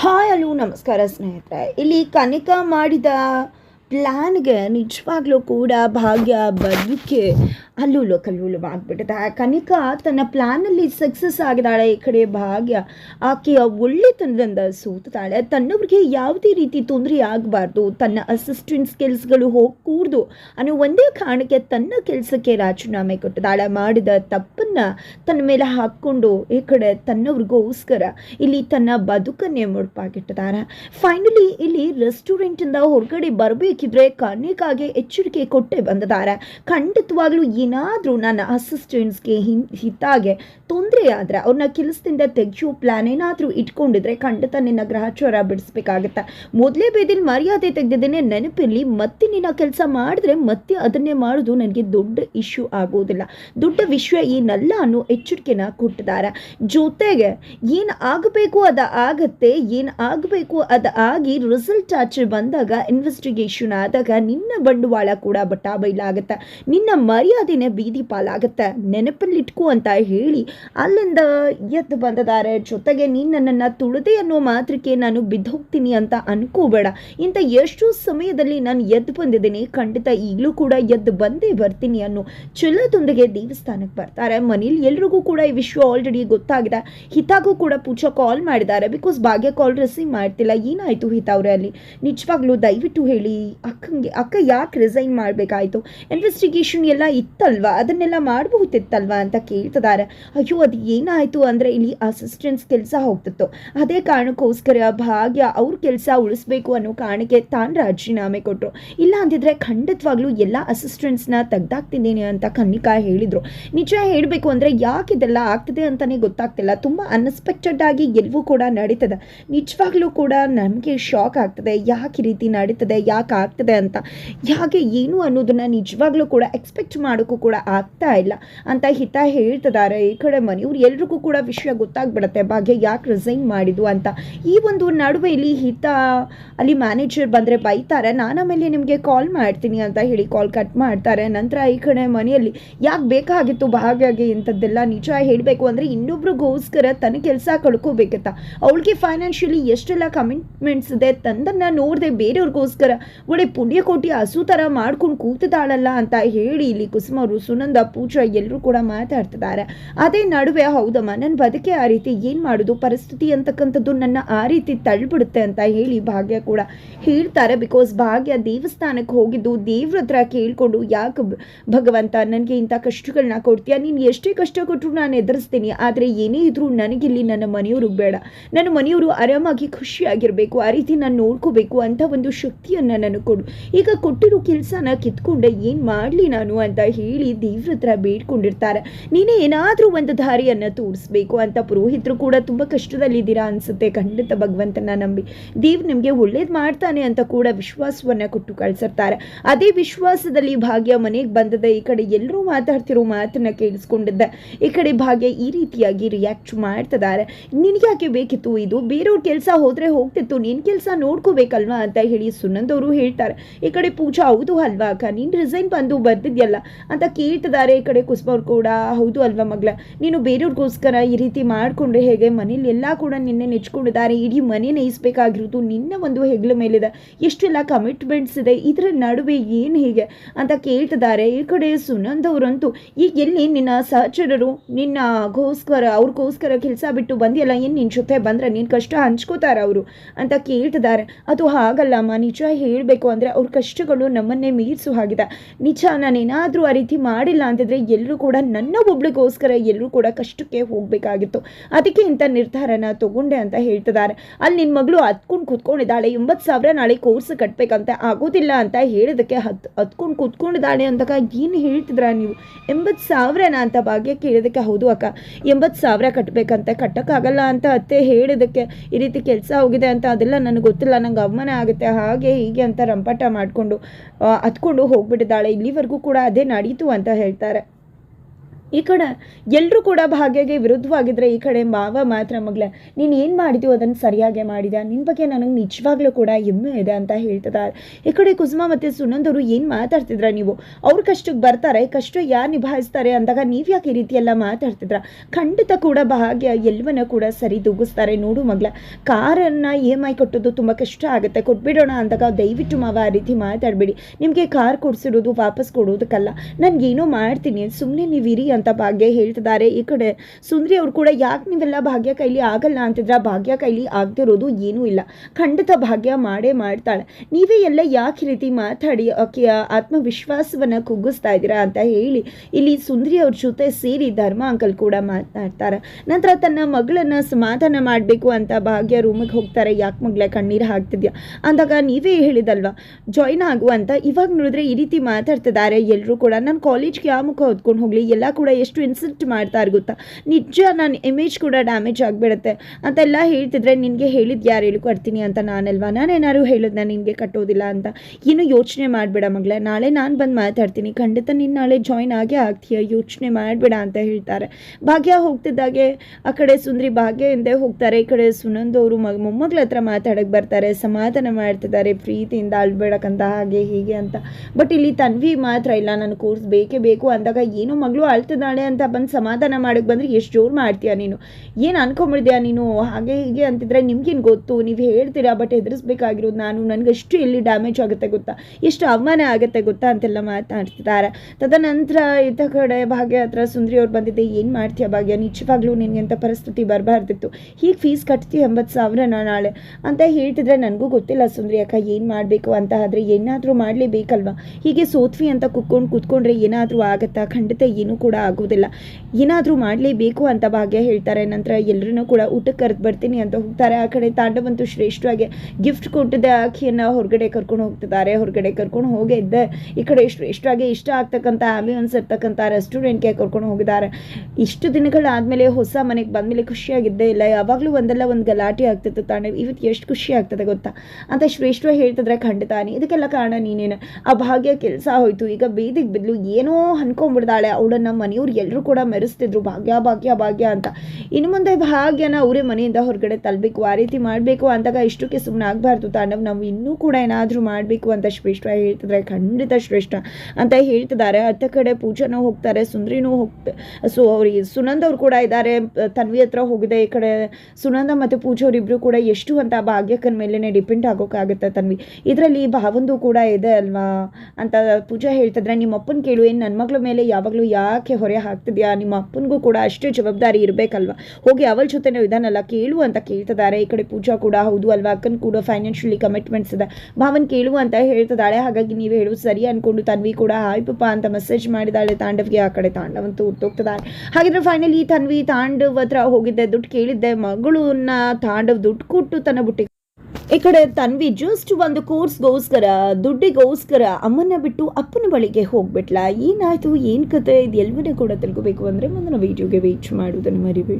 Hi hello ನಮಸ್ಕಾರ ಸ್ನೇಹಿತರೆ. ಇಲ್ಲಿ ಕನಿಕಾ ಮಾಡಿದ ಪ್ಲ್ಯಾನ್ಗೆ ನಿಜವಾಗ್ಲೂ ಕೂಡ ಭಾಗ್ಯ ಬದುಕೆ ಅಲ್ಲೂಲು ಕಲ್ಲೂಲು ಆಗ್ಬಿಟ್ಟಿದೆ. ಕನಿಕಾ ತನ್ನ ಪ್ಲ್ಯಾನಲ್ಲಿ ಸಕ್ಸಸ್ ಆಗಿದ್ದಾಳೆ. ಈ ಕಡೆ ಭಾಗ್ಯ ಆಕೆಯ ಒಳ್ಳೆತನದಿಂದ ಸೋತಾಳೆ ತನ್ನವ್ರಿಗೆ ಯಾವುದೇ ರೀತಿ ತೊಂದರೆ ಆಗಬಾರ್ದು. ತನ್ನ ಅಸಿಸ್ಟೆಂಟ್ ಸ್ಕಿಲ್ಸ್ಗಳು ಹೋಗ್ಕೂಡ್ದು ಅನ್ನೋ ಒಂದೇ ಕಾರಣಕ್ಕೆ ತನ್ನ ಕೆಲಸಕ್ಕೆ ರಾಜೀನಾಮೆ ಕೊಟ್ಟಿದ್ದಾಳೆ. ಮಾಡಿದ ತಪ್ಪನ್ನು ತನ್ನ ಮೇಲೆ ಹಾಕ್ಕೊಂಡು ಈ ಕಡೆ ತನ್ನವ್ರಿಗೋಸ್ಕರ ಇಲ್ಲಿ ತನ್ನ ಬದುಕನ್ನೇ ಮುಡುಪಾಗಿಟ್ಟಿದ್ದಾರೆ. ಫೈನಲಿ ಇಲ್ಲಿ ರೆಸ್ಟೋರೆಂಟಿಂದ ಹೊರಗಡೆ ಬರಬೇಕಿದ್ರೆ ಕರ್ಣಿಕಾಗೆ ಎಚ್ಚರಿಕೆ ಕೊಟ್ಟೆ ಬಂದಿದ್ದಾರೆ ಖಂಡಿತವಾಗ್ಲೂ ಏನಾದರೂ ನನ್ನ ಅಸಿಸ್ಟೆಂಟ್ಸ್ಗೆ ಹಿನ್ ಹಿತಾಗೆ ತೊಂದರೆ ಆದರೆ ಅವ್ರನ್ನ ಕೆಲಸದಿಂದ ತೆಗೆಯೋ ಪ್ಲ್ಯಾನ್ ಏನಾದರೂ ಇಟ್ಕೊಂಡಿದ್ರೆ ಖಂಡಿತ ನಿನ್ನ ಗ್ರಹಚಾರ ಬಿಡಿಸ್ಬೇಕಾಗತ್ತೆ. ಮೊದಲೇ ಬೇದಿನ ಮರ್ಯಾದೆ ತೆಗೆದಿದ್ದೇನೆ ನೆನಪಿರಲಿ, ಮತ್ತೆ ನಿನ್ನ ಕೆಲಸ ಮಾಡಿದ್ರೆ ಮತ್ತೆ ಅದನ್ನೇ ಮಾಡೋದು ನನಗೆ ದೊಡ್ಡ ಇಶ್ಯೂ ಆಗೋದಿಲ್ಲ. ದೊಡ್ಡ ವಿಷಯ ಏನಲ್ಲ ಅನ್ನೋ ಎಚ್ಚರಿಕೆನ ಕೊಟ್ಟಿದ್ದಾರೆ. ಜೊತೆಗೆ ಏನು ಆಗಬೇಕು ಅದು ಆಗತ್ತೆ, ಏನು ಆಗಬೇಕು ಅದು ಆಗಿ ರಿಸಲ್ಟ್ ಆಚೆ ಬಂದಾಗ ಇನ್ವೆಸ್ಟಿಗೇಷನ್ ಆದಾಗ ನಿನ್ನ ಬಂಡವಾಳ ಕೂಡ ಬಟ್ಟಾ ಬೈಲಾಗತ್ತೆ. ನಿನ್ನ ಮರ್ಯಾದೆನೇ ಬೀದಿ ಪಾಲಾಗತ್ತೆ. ನೆನಪಲ್ಲಿಟ್ಕು ಅಂತ ಹೇಳಿ ಅಲ್ಲಿಂದ ಎದ್ದು ಬಂದಿದ್ದಾರೆ ಜೊತೆಗೆ ನೀನು ನನ್ನನ್ನು ತುಳಿದೆ ಅನ್ನೋ ಮಾತ್ರಕ್ಕೆ ನಾನು ಬಿದ್ದೋಗ್ತೀನಿ ಅಂತ ಅನ್ಕೋಬೇಡ. ಇಂಥ ಎಷ್ಟು ಸಮಯದಲ್ಲಿ ನಾನು ಎದ್ದು ಬಂದಿದ್ದೀನಿ. ಖಂಡಿತ ಈಗಲೂ ಕೂಡ ಎದ್ದು ಬಂದೇ ಬರ್ತೀನಿ ಅನ್ನೋ ಛಲದೊಂದಿಗೆ ದೇವಸ್ಥಾನಕ್ಕೆ ಬರ್ತಾರೆ. ಮನೇಲಿ ಎಲ್ರಿಗೂ ಕೂಡ ಈ ವಿಷಯ ಆಲ್ರೆಡಿ ಗೊತ್ತಾಗಿದೆ. ಹಿತಾಗೂ ಕೂಡ ಪೂಜಾ ಕಾಲ್ ಮಾಡಿದ್ದಾರೆ. ಬಿಕಾಸ್ ಭಾಗ್ಯ ಕಾಲ್ ರಿಸೀವ್ ಮಾಡ್ತಿಲ್ಲ. ಏನಾಯಿತು ಹಿತ ಅಲ್ಲಿ? ನಿಜವಾಗ್ಲೂ ದಯವಿಟ್ಟು ಹೇಳಿ. ಅಕ್ಕಂಗೆ, ಅಕ್ಕ ಯಾಕೆ ರಿಸೈನ್ ಮಾಡಬೇಕಾಯಿತು? ಇನ್ವೆಸ್ಟಿಗೇಷನ್ ಎಲ್ಲ ಇತ್ತಲ್ವಾ? ಅದನ್ನೆಲ್ಲ ಮಾಡಬಹುದಿತ್ತಲ್ವ ಅಂತ ಕೇಳ್ತಿದ್ದಾರೆ. ಅಯ್ಯೋ, ಅದು ಏನಾಯಿತು ಅಂದರೆ ಇಲ್ಲಿ ಅಸಿಸ್ಟೆನ್ಸ್ ಕೆಲಸ ಹೋಗ್ತಿತ್ತು. ಅದೇ ಕಾರಣಕ್ಕೋಸ್ಕರ ಭಾಗ್ಯ ಅವ್ರ ಕೆಲಸ ಉಳಿಸ್ಬೇಕು ಅನ್ನೋ ಕಾರಣಕ್ಕೆ ತಾನು ರಾಜೀನಾಮೆ ಕೊಟ್ಟರು ಇಲ್ಲ ಅಂದಿದ್ರೆ ಖಂಡಿತವಾಗ್ಲೂ ಎಲ್ಲ ಅಸಿಸ್ಟೆಂಟ್ಸ್ನ ತೆಗ್ದಾಕ್ತಿದ್ದೀನಿ ಅಂತ ಕನ್ನಿಕಾ ಹೇಳಿದರು. ನಿಜ ಹೇಳಬೇಕು ಅಂದರೆ ಯಾಕೆ ಇದೆಲ್ಲ ಆಗ್ತದೆ ಅಂತಲೇ ಗೊತ್ತಾಗ್ತಿಲ್ಲ. ತುಂಬ ಅನ್ಎಕ್ಸ್ಪೆಕ್ಟೆಡ್ ಆಗಿ ಎಲ್ಲವೂ ಕೂಡ ನಡೀತದೆ. ನಿಜವಾಗ್ಲೂ ಕೂಡ ನಮಗೆ ಶಾಕ್ ಆಗ್ತದೆ. ಯಾಕೆ ರೀತಿ ನಡೀತದೆ? ಯಾಕೆ ಆಗ್ತದೆ ಅಂತ. ಯಾಕೆ ಏನು ಅನ್ನೋದನ್ನ ನಿಜವಾಗ್ಲೂ ಕೂಡ ಎಕ್ಸ್ಪೆಕ್ಟ್ ಮಾಡೋಕ್ಕೂ ಕೂಡ ಆಗ್ತಾ ಇಲ್ಲ ಅಂತ ಹಿತ ಹೇಳ್ತಿದ್ದಾರೆ ಈ ಕಡೆ ಮನೆಯವ್ರು ಎಲ್ರಿಗೂ ಕೂಡ ವಿಷಯ ಗೊತ್ತಾಗ್ಬಿಡತ್ತೆ, ಭಾಗ್ಯ ಯಾಕೆ ರಿಸೈನ್ ಮಾಡಿದ್ದು ಅಂತ. ಈ ಒಂದು ನಡುವೆ ಇಲ್ಲಿ ಹಿತ, ಅಲ್ಲಿ ಮ್ಯಾನೇಜರ್ ಬಂದರೆ ಬೈತಾರೆ, ನಾನು ಆಮೇಲೆ ನಿಮಗೆ ಕಾಲ್ ಮಾಡ್ತೀನಿ ಅಂತ ಹೇಳಿ ಕಾಲ್ ಕಟ್ ಮಾಡ್ತಾರೆ. ನಂತರ ಈ ಕಡೆ ಮನೆಯಲ್ಲಿ ಯಾಕೆ ಬೇಕಾಗಿತ್ತು ಭಾಗ್ಯಗೆ ಇಂಥದ್ದೆಲ್ಲ? ನಿಜ ಹೇಳಬೇಕು ಅಂದರೆ ಇನ್ನೊಬ್ರಿಗೋಸ್ಕರ ತನ್ನ ಕೆಲಸ ಕಳ್ಕೋಬೇಕತ್ತ ಅವಳಿಗೆ ಫೈನಾನ್ಷಿಯಲಿ ಎಷ್ಟೆಲ್ಲ ಕಮಿಟ್ಮೆಂಟ್ಸ್ ಇದೆ ತಂದನ್ನು ನೋಡದೆ ಬೇರೆಯವ್ರಿಗೋಸ್ಕರ ಒಳ್ಳೆ ಪುಣ್ಯಕೋಟಿ ಹಸು ಥರ ಮಾಡ್ಕೊಂಡು ಕೂತಿದ್ದಾಳಲ್ಲ ಅಂತ ಹೇಳಿ ಇಲ್ಲಿ ಕುಸುಮರು ಸುನಂದ ಪೂಜಾ ಎಲ್ಲರೂ ಕೂಡ ಮಾತಾಡ್ತಿದ್ದಾರೆ. ಅದೇ ನಡುವೆ ಹೌದಮ್ಮ ನನ್ನ ಬದುಕೆ ಆ ರೀತಿ ಏನು ಮಾಡೋದು? ಪರಿಸ್ಥಿತಿ ಅಂತಕ್ಕಂಥದ್ದು ನನ್ನ ಆ ರೀತಿ ತಳ್ಳಿಬಿಡುತ್ತೆ ಅಂತ ಹೇಳಿ ಭಾಗ್ಯ ಕೂಡ ಹೇಳ್ತಾರೆ. ಬಿಕಾಸ್ ಭಾಗ್ಯ ದೇವಸ್ಥಾನಕ್ಕೆ ಹೋಗಿದ್ದು ದೇವ್ರ ಹತ್ರ ಕೇಳಿಕೊಂಡು ಯಾಕೆ ಭಗವಂತ ನನಗೆ ಇಂಥ ಕಷ್ಟಗಳನ್ನ ಕೊಡ್ತೀಯ? ನೀನು ಎಷ್ಟೇ ಕಷ್ಟ ಕೊಟ್ಟರು ನಾನು ಎದುರಿಸ್ತೀನಿ. ಆದರೆ ಏನೇ ಇದ್ರೂ ನನಗಿಲ್ಲಿ ನನ್ನ ಮನೆಯವ್ರಿಗೆ ಬೇಡ. ನನ್ನ ಮನೆಯವರು ಆರಾಮಾಗಿ ಖುಷಿಯಾಗಿರಬೇಕು, ಆ ರೀತಿ ನಾನು ನೋಡ್ಕೋಬೇಕು ಅಂತ ಒಂದು ಶಕ್ತಿಯನ್ನು ನನಗೆ ಕೊಡು. ಈಗ ಕೊಟ್ಟಿರೋ ಕೆಲಸನ ಕಿತ್ಕೊಂಡೆ ಏನು ಮಾಡಲಿ ನಾನು ಅಂತ ಹೇಳಿ ದೇವ್ರ ಹತ್ರ ಬೇಡ್ಕೊಂಡಿರ್ತಾರೆ. ನೀನೇ ಏನಾದರೂ ಒಂದು ದಾರಿಯನ್ನು ತೋರಿಸ್ಬೇಕು ಅಂತ ಪುರೋಹಿತರು ಕೂಡ ತುಂಬ ಕಷ್ಟದಲ್ಲಿದ್ದೀರಾ ಅನಿಸುತ್ತೆ, ಖಂಡಿತ ಭಗವಂತನ ನಂಬಿ. ದೇವ್ ನಿಮಗೆ ಒಳ್ಳೇದು ಮಾಡ್ತಾನೆ ಅಂತ ಕೂಡ ವಿಶ್ವಾಸವನ್ನು ಕೊಟ್ಟು ಕಳಿಸಿರ್ತಾರೆ. ಅದೇ ವಿಶ್ವಾಸದಲ್ಲಿ ಭಾಗ್ಯ ಮನೆಗೆ ಬಂದದೆ ಈ ಕಡೆ ಎಲ್ಲರೂ ಮಾತಾಡ್ತಿರೋ ಮಾತನ್ನ ಕೇಳಿಸ್ಕೊಂಡಿದ್ದೆ. ಈ ಕಡೆ ಭಾಗ್ಯ ಈ ರೀತಿಯಾಗಿ ರಿಯಾಕ್ಟ್ ಮಾಡ್ತಿದ್ದಾರೆ. ನಿನಗ್ಯಾಕೆ ಬೇಕಿತ್ತು ಇದು? ಬೇರೆಯವ್ರ ಕೆಲಸ ಹೋದರೆ ಹೋಗ್ತಿತ್ತು. ನಿನ್ನ ಕೆಲಸ ನೋಡ್ಕೋಬೇಕಲ್ವಾ ಅಂತ ಹೇಳಿ ಸುನಂದವರು ಹೇಳ್ತಾರೆ. ಈ ಕಡೆ ಪೂಜಾ, ಹೌದು ಅಲ್ವಾ ಅಕ್ಕ? ನೀನು ರಿಸೈನ್ ಬಂದು ಬರ್ತಿದ್ಯಲ್ಲ ಅಂತ ಕೇಳ್ತಿದ್ದಾರೆ ಈ ಕಡೆ ಕುಸುಮವ್ರು ಕೂಡ. ಹೌದು ಅಲ್ವಾ ಮಗಳ? ನೀನು ಬೇರೆಯವ್ರಿಗೋಸ್ಕರ ಈ ರೀತಿ ಮಾಡಿಕೊಂಡ್ರೆ ಹೇಗೆ? ಮನೇಲಿ ಎಲ್ಲ ಕೂಡ ನಿನ್ನೆ ನೆಚ್ಕೊಂಡಿದ್ದಾರೆ. ಇಡೀ ಮನೆ ನೇಯಿಸ್ಬೇಕಾಗಿರೋದು ನಿನ್ನ ಒಂದು ಹೆಗ್ಲ ಮೇಲಿದೆ. ಎಷ್ಟೆಲ್ಲ ಕಮಿಟ್ಮೆಂಟ್ಸ್ ಇದೆ? ಇದರ ನಡುವೆ ಏನು ಹೀಗೆ? ಅಂತ ಕೇಳ್ತಿದ್ದಾರೆ ಈ ಕಡೆ ಸುನಂದವರಂತೂ ಈಗ ಎಲ್ಲಿ ನಿನ್ನ ಸಹಚರರು ನಿನ್ನಗೋಸ್ಕರ ಅವ್ರಿಗೋಸ್ಕರ ಕೆಲಸ ಬಿಟ್ಟು ಬಂದಿಲ್ಲ ಏನು ನಿನ್ನ ಜೊತೆ ಬಂದರೆ ನಿನ್ನ ಕಷ್ಟ ಹಂಚ್ಕೋತಾರೆ ಅವರು? ಅಂತ ಕೇಳ್ತಿದ್ದಾರೆ. ಅದು ಹಾಗಲ್ಲಮ್ಮ ನಿಜ ಹೇಳಬೇಕು. ಅಂದರೆ ಅವ್ರ ಕಷ್ಟಗಳು ನಮ್ಮನ್ನೇ ಮೀರಿಸು ಹಾಗಿದೆ. ನಿಜ, ನಾನೇನಾದರೂ ಆ ರೀತಿ ಮಾಡಿಲ್ಲ ಅಂತಿದ್ರೆ ಎಲ್ಲರೂ ಕೂಡ ನನ್ನ ಒಬ್ಳಿಗೋಸ್ಕರ ಎಲ್ಲರೂ ಕೂಡ ಕಷ್ಟಕ್ಕೆ ಹೋಗಬೇಕಾಗಿತ್ತು. ಅದಕ್ಕೆ ಇಂಥ ನಿರ್ಧಾರನ ತಗೊಂಡೆ ಅಂತ ಹೇಳ್ತಿದ್ದಾರೆ. ಅಲ್ಲಿ ನಿನ್ನ ಮಗಳು ಹತ್ಕೊಂಡು ಕೂತ್ಕೊಂಡಿದ್ದಾಳೆ, ಎಂಬತ್ತು ಸಾವಿರ ನಾಳೆ ಕೋರ್ಸ್ ಕಟ್ಟಬೇಕಂತ ಆಗೋದಿಲ್ಲ ಅಂತ ಹೇಳಿದಕ್ಕೆ ಹತ್ ಹತ್ಕೊಂಡು ಕೂತ್ಕೊಂಡಿದ್ದಾಳೆ ಅಂತಕ ಏನು ಹೇಳ್ತಿದ್ರ ನೀವು? ಎಂಬತ್ತು ಸಾವಿರನ ಅಂತ ಭಾಗ್ಯ ಕೇಳಿದಕ್ಕೆ ಹೌದು ಅಕ್ಕ. ಎಂಬತ್ತು ಸಾವಿರ ಕಟ್ಟಬೇಕಂತ ಕಟ್ಟೋಕ್ಕಾಗಲ್ಲ ಅಂತ ಅತ್ತೆ ಹೇಳಿದಕ್ಕೆ ಈ ರೀತಿ ಕೆಲಸ ಹೋಗಿದೆ ಅಂತ ಅದೆಲ್ಲ ನನಗೆ ಗೊತ್ತಿಲ್ಲ, ನಂಗೆ ಅವಮಾನ ಆಗುತ್ತೆ, ಹಾಗೆ ಹೀಗೆ ಅಂತ ರಂಪಾಟ ಮಾಡಿಕೊಂಡು ಅತ್ಕೊಂಡು ಹೋಗ್ಬಿಟ್ಟಿದ್ದಾಳೆ. ಇಲ್ಲಿವರೆಗೂ ಕೂಡ ಅದೇ ನಡೀತು ಅಂತ ಹೇಳ್ತಾರೆ. ಈ ಕಡೆ ಎಲ್ಲರೂ ಕೂಡ ಭಾಗ್ಯಗೆ ವಿರುದ್ಧವಾಗಿದ್ದರೆ ಈ ಕಡೆ ಮಾವ ಮಾತ್ರ ಮಗ್ಲ ನೀನು ಏನು ಮಾಡಿದ್ಯೋ ಅದನ್ನು ಸರಿಯಾಗಿ ಮಾಡಿದ ನಿನ್ನ ಬಗ್ಗೆ ನನಗೆ ನಿಜವಾಗ್ಲೂ ಕೂಡ ಹೆಮ್ಮೆ ಇದೆ ಅಂತ ಹೇಳ್ತಿದ್ದಾರೆ ಈ ಕಡೆ ಕುಸುಮ ಮತ್ತು ಸುನಂದರು ಏನು ಮಾತಾಡ್ತಿದ್ರ ನೀವು? ಅವ್ರ ಕಷ್ಟಕ್ಕೆ ಬರ್ತಾರೆ, ಕಷ್ಟ ಯಾರು ನಿಭಾಯಿಸ್ತಾರೆ ಅಂದಾಗ ನೀವು ಯಾಕೆ ಈ ರೀತಿಯೆಲ್ಲ ಮಾತಾಡ್ತಿದ್ರ? ಖಂಡಿತ ಕೂಡ ಭಾಗ್ಯ ಎಲ್ಲವನ್ನ ಕೂಡ ಸರಿ ದೂಗಿಸ್ತಾರೆ. ನೋಡು ಮಗಳ, ಕಾರನ್ನು ಇ ಎಂ ಐ ಕಟ್ಟೋದು ತುಂಬ ಕಷ್ಟ ಆಗುತ್ತೆ, ಕೊಟ್ಬಿಡೋಣ ಅಂದಾಗ ದಯವಿಟ್ಟು ಮಾವ ಆ ರೀತಿ ಮಾತಾಡಬೇಡಿ. ನಿಮಗೆ ಕಾರ್ ಕೊಡಿಸಿರೋದು ವಾಪಸ್ ಕೊಡೋದಕ್ಕಲ್ಲ, ನನಗೇನೋ ಮಾಡ್ತೀನಿ ಸುಮ್ಮನೆ ನೀವು ಇರಿ ಅಂತ ಭಾಗ್ಯ ಹೇಳ್ತಿದ್ದಾರೆ. ಈ ಕಡೆ ಸುಂದ್ರಿ ಅವ್ರು ಕೂಡ ಯಾಕೆ ನೀವೆಲ್ಲ ಭಾಗ್ಯ ಕೈಲಿ ಆಗಲ್ಲ ಅಂತಿದ್ರ ಭಾಗ್ಯ ಕೈಲಿ ಆಗದಿರೋದು ಏನೂ ಇಲ್ಲ. ಖಂಡಿತ ಭಾಗ್ಯ ಮಾಡೇ ಮಾಡ್ತಾಳೆ. ನೀವೇ ಎಲ್ಲ ಯಾಕೆ ರೀತಿ ಮಾತಾಡಿ ಆಕೆಯ ಆತ್ಮವಿಶ್ವಾಸವನ್ನು ಕುಗ್ಗಿಸ್ತಾ ಇದ್ದೀರಾ ಅಂತ ಹೇಳಿ ಇಲ್ಲಿ ಸುಂದ್ರಿ ಅವ್ರ ಜೊತೆ ಸೇರಿ ಧರ್ಮ ಅಂಕಲ್ ಕೂಡ ಮಾತನಾಡ್ತಾರೆ ನಂತರ ತನ್ನ ಮಗಳನ್ನ ಸಮಾಧಾನ ಮಾಡಬೇಕು ಅಂತ ಭಾಗ್ಯ ರೂಮಿಗೆ ಹೋಗ್ತಾರೆ. ಯಾಕೆ ಮಗಳೇ ಕಣ್ಣೀರು ಹಾಕ್ತಿದ್ಯಾ? ಅಂದಾಗ ನೀವೇ ಹೇಳಿದಲ್ವಾ? ಜಾಯಿನ್ ಆಗುವಂತ ಇವಾಗ ನೋಡಿದ್ರೆ ಈ ರೀತಿ ಮಾತಾಡ್ತಿದ್ದಾರೆ. ಎಲ್ಲರೂ ಕೂಡ. ನಾನು ಕಾಲೇಜ್ಗೆ ಯಾವ ಮುಖ ಹೊತ್ಕೊಂಡು ಹೋಗಲಿ. ಎಲ್ಲ ಕೂಡ ಎಷ್ಟು ಇನ್ಸಲ್ಟ್ ಮಾಡ್ತಾರೆ ಗೊತ್ತಾ? ನಿಜ ನನ್ನ ಇಮೇಜ್ ಕೂಡ ಡ್ಯಾಮೇಜ್ ಆಗಿಬಿಡುತ್ತೆ. ಅಂತೆಲ್ಲ ಹೇಳ್ತಿದ್ರೆ ನಿನಗೆ ಹೇಳಿದ್ದು ಯಾರು ಹೇಳಿ ಕೊಡ್ತೀನಿ ಅಂತ ನಾನಲ್ವಾ? ನಾನೇನಾದ್ರು ಹೇಳಿದ್ನ ನಿನಗೆ ಕಟ್ಟೋದಿಲ್ಲ ಅಂತ. ಏನು ಯೋಚನೆ ಮಾಡಬೇಡ ಮಗಳೇ. ನಾಳೆ ನಾನು ಬಂದು ಮಾತಾಡ್ತೀನಿ. ಖಂಡಿತ ನೀನು ನಾಳೆ ಜಾಯ್ನ್ ಆಗೇ ಆಗ್ತೀಯ. ಯೋಚನೆ ಮಾಡಬೇಡ ಅಂತ ಹೇಳ್ತಾರೆ. ಭಾಗ್ಯ ಹೋಗ್ತಿದ್ದಾಗೆ, ಆ ಕಡೆ ಸುಂದ್ರಿ ಭಾಗ್ಯ ಹಿಂದೆ ಹೋಗ್ತಾರೆ. ಈ ಕಡೆ ಸುನಂದ್ ಅವರು ಮಗ ಮೊಮ್ಮಗಳ ಹತ್ರ ಮಾತಾಡಕ್ಕೆ ಬರ್ತಾರೆ. ಸಮಾಧಾನ ಮಾಡ್ತಿದ್ದಾರೆ. ಪ್ರೀತಿಯಿಂದ ಅಳ್ಬೇಡಕ್ಕಂತ ಹಾಗೆ ಹೀಗೆ ಅಂತ. ಬಟ್ ಇಲ್ಲಿ ತನ್ವಿ ಮಾತ್ರ ಇಲ್ಲ. ನನ್ನ ಕೋರ್ಸ್ ಬೇಕೇ ಬೇಕು. ಅಂದಾಗ ಏನೋ ಮಗಳು ಅಳ್ತಿದ್ದಾಳೆ ಅಂತ ಬಂದು ಸಮಾಧಾನ ಮಾಡಕ್ಕೆ ಬಂದರೆ ಎಷ್ಟು ಜೋರು ಮಾಡ್ತೀಯ ನೀನು? ಏನು ಅನ್ಕೊಂಬಿಡ್ದ್ಯಾ ನೀನು? ಹಾಗೆ ಹೀಗೆ ಅಂತಿದ್ರೆ ನಿಮ್ಗೇನು ಗೊತ್ತು? ನೀವು ಹೇಳ್ತೀರಾ, ಬಟ್ ಎದುರಿಸ್ಬೇಕಾಗಿರೋದು ನಾನು. ನನಗಷ್ಟು ಎಲ್ಲಿ ಡ್ಯಾಮೇಜ್ ಆಗುತ್ತೆ ಗೊತ್ತಾ? ಎಷ್ಟು ಅವಮಾನ ಆಗುತ್ತೆ ಗೊತ್ತಾ? ಅಂತೆಲ್ಲ ಮಾತಾಡ್ತಿದ್ದಾರೆ ತದನಂತರ ಇತ್ತ ಕಡೆ ಭಾಗ್ಯ ಹತ್ರ ಸುಂದ್ರಿ ಅವ್ರು ಬಂದಿದ್ದೆ, ಏನು ಮಾಡ್ತೀಯ ಭಾಗ್ಯ? ನಿಜವಾಗ್ಲೂ ನಿನಗೆ ಅಂತ ಪರಿಸ್ಥಿತಿ ಬರಬಾರ್ದಿತ್ತು. ಹೀಗೆ ಫೀಸ್ ಕಟ್ತೀವಿ ಎಂಬತ್ತು ಸಾವಿರ ನಾಳೆ? ಅಂತ ಹೇಳ್ತಿದ್ರೆ ನನಗೂ ಗೊತ್ತಿಲ್ಲ ಸುಂದ್ರಿ ಅಕ್ಕ, ಏನು ಮಾಡಬೇಕು ಅಂತ. ಆದರೆ ಏನಾದರೂ ಮಾಡಲೇಬೇಕಲ್ವಾ? ಹೀಗೆ ಸೋತ್ವಿ ಅಂತ ಕುತ್ಕೊಂಡು ಕೂತ್ಕೊಂಡ್ರೆ ಏನಾದರೂ ಆಗುತ್ತಾ? ಖಂಡಿತ ಏನೂ ಕೂಡ ಆಗೋದಿಲ್ಲ. ಏನಾದರೂ ಮಾಡಲೇಬೇಕು ಅಂತ ಭಾಗ್ಯ ಹೇಳ್ತಾರೆ. ನಂತರ ಎಲ್ಲರೂ ಕೂಡ ಊಟಕ್ಕೆ ಕರೆದು ಬರ್ತೀನಿ ಅಂತ ಹೋಗ್ತಾರೆ. ಆ ಕಡೆ ತಾಂಡವಂತೂ ಶ್ರೇಷ್ಠವಾಗಿ ಗಿಫ್ಟ್ ಕೊಟ್ಟಿದ್ದೆ ಆಕೆಯನ್ನು ಹೊರಗಡೆ ಕರ್ಕೊಂಡು ಹೋಗ್ತಿದ್ದಾರೆ. ಹೊರಗಡೆ ಕರ್ಕೊಂಡು ಹೋಗಿದ್ದೆ ಈ ಕಡೆ ಶ್ರೇಷ್ಠವಾಗಿ ಇಷ್ಟ ಆಗ್ತಕ್ಕಂಥ ಆಂಬ್ಯುಲೆನ್ಸ್ ಇರ್ತಕ್ಕಂಥ ರೆಸ್ಟೋರೆಂಟ್ಗೆ ಕರ್ಕೊಂಡು ಹೋಗಿದ್ದಾರೆ. ಇಷ್ಟು ದಿನಗಳಾದಮೇಲೆ ಹೊಸ ಮನೆಗೆ ಬಂದಮೇಲೆ ಖುಷಿಯಾಗಿದ್ದೆ ಇಲ್ಲ. ಯಾವಾಗಲೂ ಒಂದಲ್ಲ ಒಂದು ಗಲಾಟೆ ಆಗ್ತಿತ್ತು ತಾಂಡವ್. ಇವತ್ತು ಎಷ್ಟು ಖುಷಿ ಆಗ್ತದೆ ಗೊತ್ತಾ? ಅಂತ ಶ್ರೇಷ್ಠ ಹೇಳ್ತಿದ್ರೆ ಖಂಡಿತ. ಇದಕ್ಕೆಲ್ಲ ಕಾರಣ ನೀನೇನು. ಆ ಭಾಗ್ಯ ಕೆಲಸ ಹೋಯ್ತು. ಈಗ ಬೀದಿಗೆ ಬಿದ್ಲು ಏನೋ ಅನ್ಕೊಂಡ್ಬಿಡ್ದಾಳೆ ಅವಳನ್ನ ಮನೆಯವ್ರು ಎಲ್ಲರೂ ಕೂಡ ಮೆರೆಸ್ತಿದ್ರು, ಭಾಗ್ಯ ಭಾಗ್ಯ ಭಾಗ್ಯ ಅಂತ. ಇನ್ನು ಮುಂದೆ ಭಾಗ್ಯನ ಅವರೇ ಮನೆಯಿಂದ ಹೊರಗಡೆ ತಲ್ಬೇಕು, ಆ ರೀತಿ ಮಾಡಬೇಕು ಅಂದಾಗ ಇಷ್ಟಕ್ಕೆ ಸುಮ್ಮನೆ ಆಗಬಾರ್ದು. ತಾಂಡವ್, ನಾವು ಇನ್ನೂ ಕೂಡ ಏನಾದರೂ ಮಾಡಬೇಕು ಅಂತ ಶ್ರೇಷ್ಠ ಹೇಳ್ತಿದ್ರೆ, ಖಂಡಿತ ಶ್ರೇಷ್ಠ ಅಂತ ಹೇಳ್ತಿದ್ದಾರೆ ಅತ್ತ ಕಡೆ ಪೂಜಾನೂ ಹೋಗ್ತಾರೆ, ಸುಂದ್ರಿನೂ ಹೋಗ್ತಾ, ಸೊ ಅವ್ರಿಗೆ ಸುನಂದ್ ಅವ್ರು ಕೂಡ ಇದ್ದಾರೆ, ತನ್ವಿ ಹತ್ರ ಹೋಗಿದೆ, ಈ ಕಡೆ ಸುನಂದ ಮತ್ತು ಪೂಜಾ ಅವರಿಬ್ಬರು ಕೂಡ ಎಷ್ಟು ಅಂತ ಭಾಗ್ಯಕ್ಕನ ಮೇಲೇ ಡಿಪೆಂಡ್ ಆಗೋಕ್ಕಾಗುತ್ತೆ ತನ್ವಿ. ಇದರಲ್ಲಿ ಭಾವಂದು ಕೂಡ ಇದೆ ಅಲ್ವಾ? ಅಂತ ಪೂಜಾ ಹೇಳ್ತಿದ್ರೆ. ನಿಮ್ಮ ಅಪ್ಪನ ಕೇಳು, ಏನು ನನ್ನ ಮೇಲೆ ಯಾವಾಗಲೂ ಯಾಕೆ ಹಾಕ್ತಿದ್ಯಾ ನಿಮ್ಮ ಅಪ್ಪನಿಗೂ ಕೂಡ ಅಷ್ಟೇ ಜವಾಬ್ದಾರಿ ಇರಬೇಕಲ್ವಾ? ಹೋಗಿ ಅವಳ ಜೊತೆ ಇದನ್ನೆಲ್ಲ ಕೇಳು ಅಂತ ಕೇಳ್ತಿದ್ದಾರೆ. ಈ ಕಡೆ ಪೂಜಾ ಕೂಡ ಹೌದು ಅಲ್ವಾ? ಅಕ್ಕನ ಕೂಡ ಫೈನಾನ್ಷಿಯಲಿ ಕಮಿಟ್ಮೆಂಟ್ಸ್ ಇದೆ. ಭಾವನ್ ಕೇಳು ಅಂತ ಹೇಳ್ತಿದ್ದಾಳೆ. ಹಾಗಾಗಿ ನೀವು ಹೇಳೋದು ಸರಿ ಅನ್ಕೊಂಡು ತನ್ವಿ ಕೂಡ, ಹಾಯ್ ಪಪ್ಪ ಅಂತ ಮೆಸೇಜ್ ಮಾಡಿದಾಳೆ ತಾಂಡವ್ಗೆ. ಆ ಕಡೆ ತಾಂಡವಂತೂ ಹುಟ್ಟೋಗ್ತಿದ್ದಾರೆ. ಹಾಗಿದ್ರೆ ಫೈನಲಿ ತನ್ವಿ ತಾಂಡವ್ ಹತ್ರ ಹೋಗಿದ್ದೆ, ದುಡ್ಡು ಕೇಳಿದ್ದೆ. ಮಗಳನ್ನ ತಾಂಡವ್ ದುಡ್ಡು ಕೊಟ್ಟು ತನ್ನ ಬುಟ್ಟಿ ಈ ಕಡೆ ತನ್ವಿ ಜಸ್ಟ್ ಒಂದು ಕೋರ್ಸ್ಗೋಸ್ಕರ ದುಡ್ಡಿಗೋಸ್ಕರ ಅಮ್ಮನ ಬಿಟ್ಟು ಅಪ್ಪನ ಬಳಿಗೆ ಹೋಗ್ಬಿಟ್ಲ? ಏನಾಯ್ತು? ಏನು ಕತೆ? ಇದು ಎಲ್ಲವನ್ನೂ ಕೂಡ ತಿಳ್ಕೋಬೇಕು ಅಂದರೆ ಮುಂದಿನ ವೀಡಿಯೋಗೆ ವೇಟ್ ಮಾಡುವುದನ್ನು ಮರಿಬೇಡಿ.